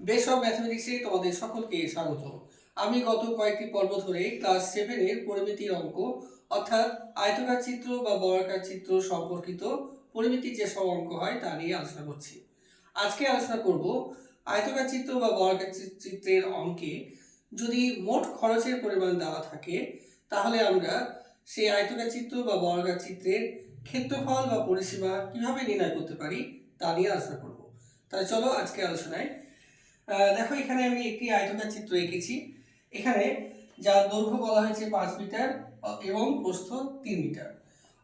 Base of ম্যাথমেটিক্সে তোমাদের সকলকে স্বাগত। আমি গত কয়েকটি পর্ব ধরে ক্লাস সেভেনের পরিমিতির অঙ্ক, অর্থাৎ আয়তকার চিত্র বা বর্গাকার চিত্র সম্পর্কিত পরিমিতির যেসব অঙ্ক হয় তা নিয়ে আলোচনা করছি। আজকে আলোচনা করব আয়তকার চিত্র বা বর্গাকার চিত্রের অঙ্কে যদি মোট খরচের পরিমাণ দেওয়া থাকে, তাহলে আমরা সেই আয়তকার চিত্র বা বর্গাকার চিত্রের ক্ষেত্রফল বা পরিসীমা কীভাবে নির্ণয় করতে পারি তা নিয়ে আলোচনা করব। তাহলে চলো আজকে আলোচনায় দেখো, এখানে আমি একটি আয়তকার চিত্র এঁকেছি। এখানে যার দৈর্ঘ্য বলা হয়েছে পাঁচ মিটার এবং প্রস্থ তিন মিটার।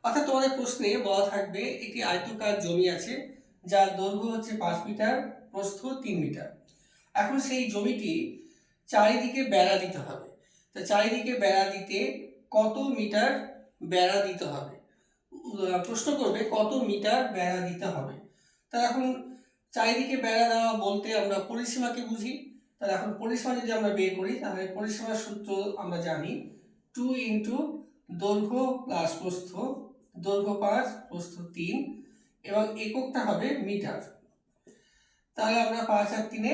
অর্থাৎ তোমাদের প্রশ্নে বলা থাকবে, একটি আয়তকার জমি আছে, যার দৈর্ঘ্য হচ্ছে পাঁচ মিটার, প্রস্থ তিন মিটার। এখন সেই জমিটি চারিদিকে বেড়া দিতে হবে। তা চারিদিকে বেড়া দিতে কত মিটার বেড়া দিতে হবে? প্রশ্ন করবে, কত মিটার বেড়া দিতে হবে? তা এখন চারিদিকে বেড়া দেওয়া বলতে আমরা পরিসীমাকে বুঝি। তাহলে এখন পরিসীমা যদি আমরা বের করি, তাহলে পরিসীমার সূত্র আমরা জানি টু ইন্টু দৈর্ঘ্য প্লাস প্রস্থ, দৈর্ঘ্য পাঁচ, প্রস্থ তিন, এবং এককটা হবে মিটার। তাহলে আমরা পাঁচ আর তিনে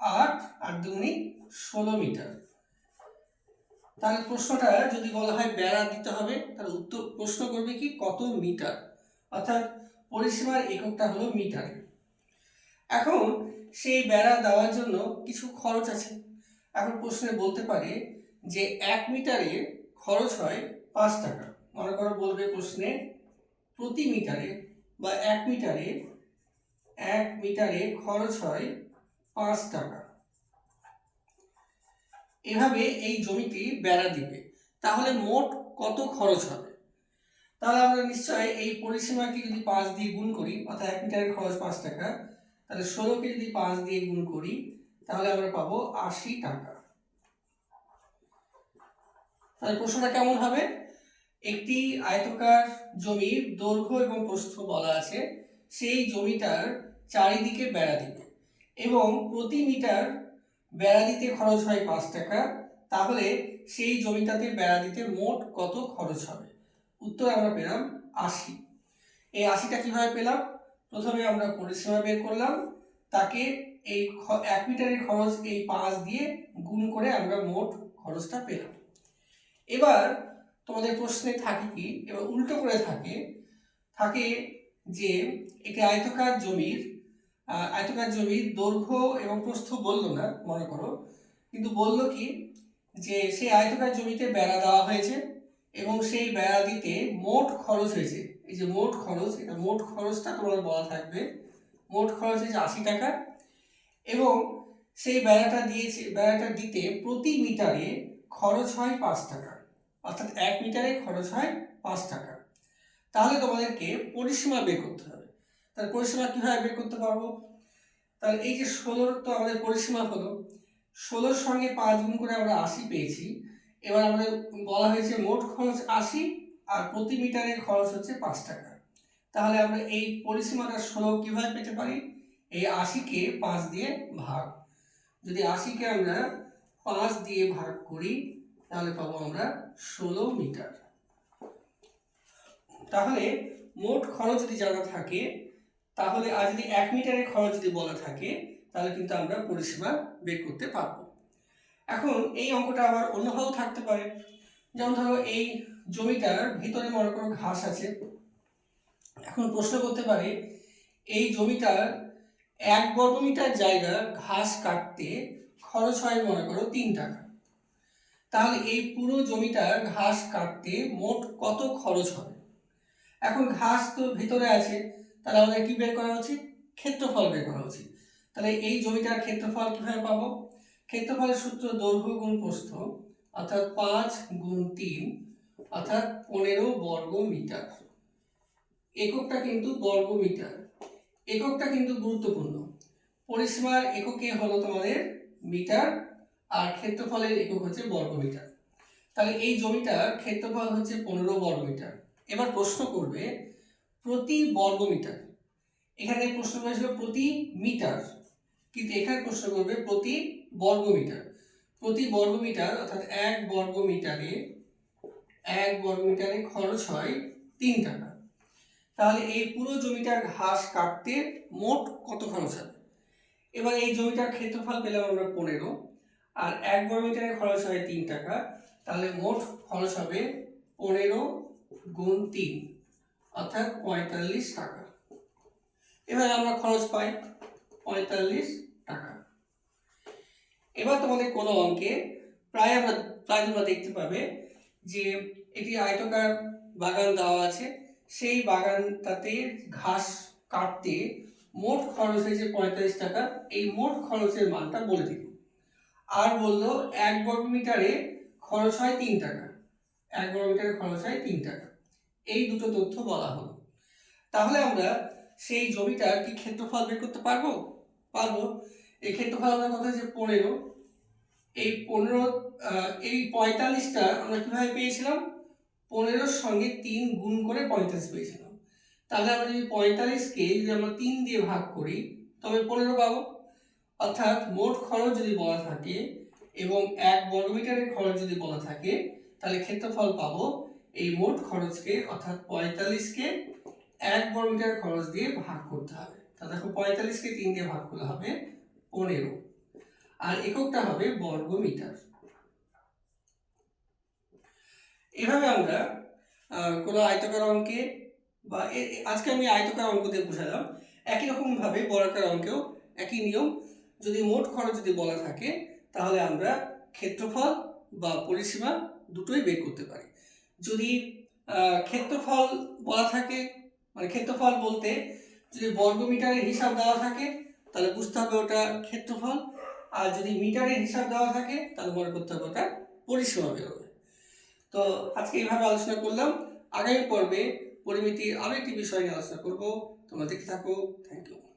আট আর দুগুনি ষোলো মিটার। তাহলে প্রশ্নটা যদি বলা হয় বেড়া দিতে হবে, তাহলে উত্তর প্রশ্ন করবে কি, কত মিটার? অর্থাৎ পরিসীমার এককটা হলো মিটার। এখন সেই বেড়া দেওয়ার জন্য কিছু খরচ আছে। এখন প্রশ্নে বলতে পারে যে এক মিটারে খরচ হয় পাঁচ টাকা। মনে করো বলবে প্রশ্নে প্রতি মিটারে বা এক মিটারে এক মিটারে খরচ হয় পাঁচ টাকা। এভাবে এই জমিটি বেড়া দিবে। তাহলে মোট কত খরচ হবে? তাহলে আমরা নিশ্চয় এই পরিসীমাকে যদি পাঁচ দিয়ে গুণ করি, অর্থাৎ এক মিটারের খরচ পাঁচ টাকা তাহলে ষোলোকে যদি পাঁচ দিয়ে গুণ করি, তাহলে আমরা পাবো আশি টাকা। তাহলে প্রশ্নটা কেমন হবে? একটি আয়তকার জমির দৈর্ঘ্য এবং প্রস্থ বলা আছে, সেই জমিটার চারিদিকে বেড়া দিবে এবং প্রতি মিটার বেড়া দিতে খরচ হয় পাঁচ টাকা, তাহলে সেই জমিটাতে বেড়া দিতে মোট কত খরচ হবে? উত্তর আমরা পেলাম আশি। এই আশিটা কীভাবে পেলাম? প্রথমে আমরা পরিসীমা বের করলাম, তাকে এই এক মিটারের খরচ এই পাঁচ দিয়ে গুণ করে আমরা মোট খরচটা পেলাম। এবার তোমাদের প্রশ্নে থাকে কি, এবার উল্টো করে থাকে থাকে যে একটি আয়তকার জমির আয়তকার জমির দৈর্ঘ্য এবং প্রস্থ বলল না, মনে করো, কিন্তু বলল কি যে সেই আয়তকার জমিতে বেড়া দেওয়া হয়েছে এবং সেই বেড়া দিতে মোট খরচ হয়েছে, এই যে মোট খরচ, এটা মোট খরচটা তোমার বলা থাকবে, মোট খরচ হয়েছে আশি টাকা এবং সেই বেড়াটা দিয়েছে, বেড়াটা দিতে প্রতি মিটারে খরচ হয় পাঁচ টাকা, অর্থাৎ এক মিটারে খরচ হয় পাঁচ টাকা। তাহলে তোমাদেরকে পরিসীমা বের করতে হবে। তাহলে পরিসীমা কীভাবে বের করতে পারব? তাহলে এই যে ষোলোর তো আমাদের পরিসীমা হলো, ষোলোর সঙ্গে পাঁচ গুণ করে আমরা আশি পেয়েছি এবার আমাদের বলা হয়েছে মোট খরচ আশি আর প্রতি মিটারে খরচ হচ্ছে পাঁচ টাকা। তাহলে আমরা এই পরিসীমাটা ষোলো কীভাবে পেতে পারি? এই আশিকে পাঁচ দিয়ে ভাগ। যদি আশিকে আমরা পাঁচ দিয়ে ভাগ করি, তাহলে পাবো আমরা ষোলো মিটার। তাহলে মোট খরচ যদি জানা থাকে, তাহলে আর যদি এক মিটারের খরচ যদি বলা থাকে, তাহলে কিন্তু আমরা পরিসীমা বের করতে পারব। এখন এই অঙ্কটা আবার অন্যভাবেও থাকতে পারে। যেমন ধরো এই জমিটার ভিতরে মনে করো ঘাস আছে। এখন প্রশ্ন করতে পারে, এই জমিটার এক বর্গমিটার জায়গা ঘাস কাটতে খরচ হয় মনে করো তিন টাকা। তাহলে এই পুরো জমিটার ঘাস কাটতে মোট কত খরচ হবে? এখন ঘাস তো ভিতরে আছে, তাহলে আমাদের কি বের করা উচিত? ক্ষেত্রফল বের করা উচিত। তাহলে এই জমিটার ক্ষেত্রফল কীভাবে পাবো? ক্ষেত্রফলের সূত্র দৈর্ঘ্য গুণ প্রস্থ, অর্থাৎ পাঁচ গুণ তিন, অর্থাৎ পনেরো বর্গ মিটার। এককটা কিন্তু বর্গ মিটার। এককটা কিন্তু গুরুত্বপূর্ণ। পরিসীমার এককে হলো তোমাদের মিটার, আর ক্ষেত্রফলের একক হচ্ছে বর্গ মিটার। তাহলে এই জমিটার ক্ষেত্রফল হচ্ছে পনেরো বর্গ মিটার। এবার প্রশ্ন করবে, প্রতি বর্গ মিটার, এখানে প্রশ্ন করেছিল প্রতি মিটার, কিন্তু এখানে প্রশ্ন করবে প্রতি বর্গ মিটার প্রতি বর্গ মিটার অর্থাৎ এক বর্গ মিটারে এক বর্গ মিটারে খরচ হয় তিন টাকা। তাহলে এই পুরো জমিটার ঘাস কাটতে মোট কত খরচ হবে? এবার এই জমিটার ক্ষেত্রফল পেলাম আমরা পনেরো, আর এক বর্গ মিটারের খরচ হয় তিন টাকা, তাহলে মোট খরচ হবে পনেরো গুণ তিন, অর্থাৎ পঁয়তাল্লিশ টাকা। এবার আমরা খরচ পাই, পঁয়তাল্লিশ তোমাদের কোনো অঙ্কে প্রায় আমরা প্রায় তোমরা দেখতে পাবে যে একটি আয়তকার বাগান দেওয়া আছে। সেই বাগানটাতে ঘাস কাটতে মোট খরচ হয়েছে পঁয়তাল্লিশ টাকা। এই মোট খরচের মানটা বলে দিল আর বলল এক বর্গ মিটারে খরচ হয় তিন টাকা। এক বর্গ মিটারে খরচ হয় তিন টাকা। এই দুটো তথ্য বলা হলো। তাহলে আমরা সেই জমিটার কি ক্ষেত্রফল বের করতে পারব? পারব। এই ক্ষেত্রফল আমরা কথা হচ্ছে পনেরো এই পনেরো এই পঁয়তাল্লিশটা আমরা কীভাবে পেয়েছিলাম? পনেরোর সঙ্গে তিন গুণ করে পঁয়তাল্লিশ পেয়েছিলাম। তাহলে আমরা যদি পঁয়তাল্লিশকে যদি আমরা তিন দিয়ে ভাগ করি, তবে পনেরো পাবো। অর্থাৎ মোট খরচ যদি বলা থাকে এবং এক বর্গমিটারের খরচ যদি বলা থাকে, তাহলে ক্ষেত্রফল পাবো এই মোট খরচকে, অর্থাৎ পঁয়তাল্লিশকে এক বর্গমিটার খরচ দিয়ে ভাগ করতে হবে। তা দেখো, পঁয়তাল্লিশকে তিন দিয়ে ভাগ করলে হবে পনেরো। আর এককটা হবে বর্গ মিটার এভাবে আমরা কোনো আয়তকার অঙ্কে বা আজকে আমি আয়তকার অঙ্ক দিয়ে বোঝালাম। একই রকম ভাবে বর্গাকার অঙ্কেও একই নিয়ম। যদি মোট খরচ যদি বলা থাকে, তাহলে আমরা ক্ষেত্রফল বা পরিসীমা দুটোই বের করতে পারি। যদি ক্ষেত্রফল বলা থাকে মানে ক্ষেত্রফল বলতে যদি বর্গ মিটারের হিসাব দেওয়া থাকে, তাহলে বুঝতে হবে ওটা ক্ষেত্রফল। আর যদি মিটারের হিসাব দেওয়া থাকে, তাহলে মনে করতে হবে ওটা পরিসীমা বেরোবে তো আজকে এইভাবে আলোচনা করলাম। আগামী পর্বে পরিমিতির আরও একটি বিষয় নিয়ে আলোচনা করব। তোমরা দেখতে থাকো। Thank you